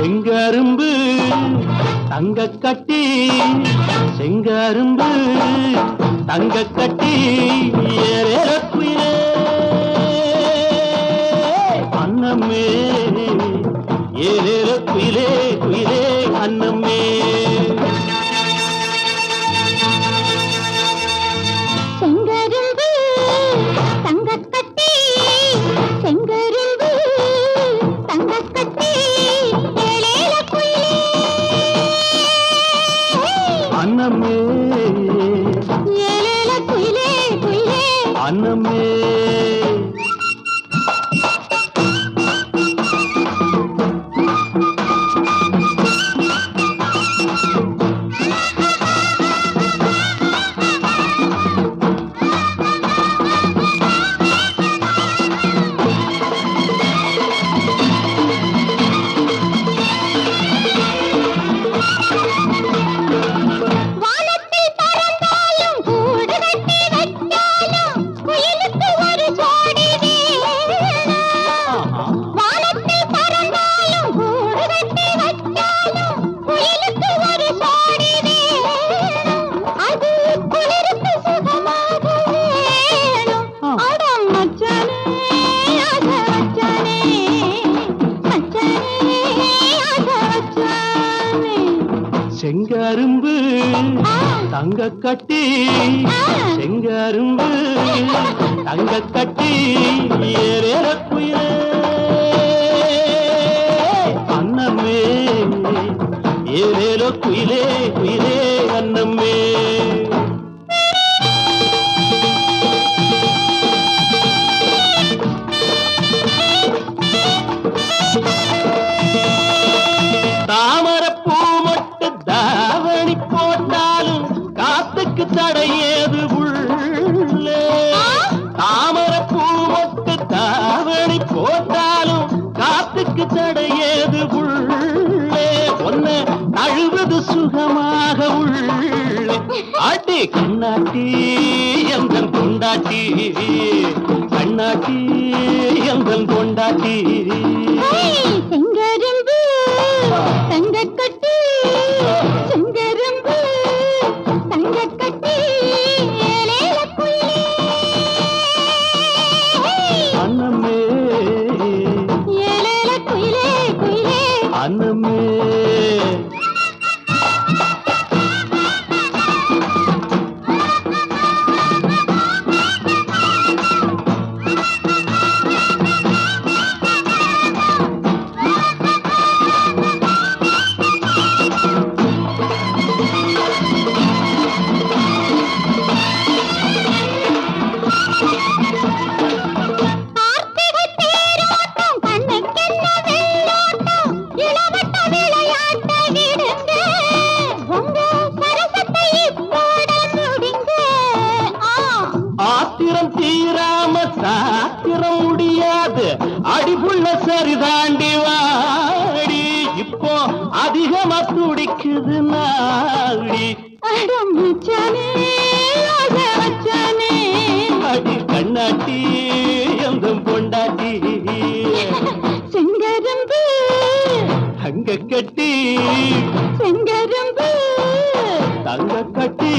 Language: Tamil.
செங்கரும்பு தங்க கட்டி செங்கரும்பு தங்க கட்டி ஏறேற குயிலே. அன்னமே ஏறேற அன்னமே செங்கரும்பு ஆ தங்க கட்டி செங்கரும்பு தங்க கட்டி ஏறேற குயிலே. அன்னமே ஏறேலோ குயிலே குயிலே அன்னமே தாவணி போட்டாலும் காத்துக்கு தடையேது உள்ளே? தாமரப்பூ மொட்டு தாவணி போட்டாலும் காத்துக்கு தடையேது உள்ளே? ஒன்ன அழுவது சுகமாக உள்ளே. அடி கண்ணாட்டி எந்தன் கொண்டாட்டி கண்ணாட்டி எந்தன் கொண்டாட்டி குயிலே அன்னமே மாத்திரம் முடியாது. அடிபுள்ள சரி தாண்டி வாடி. இப்போ அதிகமா துடிக்குது நாடி. அடி கண்ணாட்டி எந்த பொண்டாட்டி. செங்கரும்பு. அங்க கட்டி. செங்கரும்பு. தங்க கட்டி.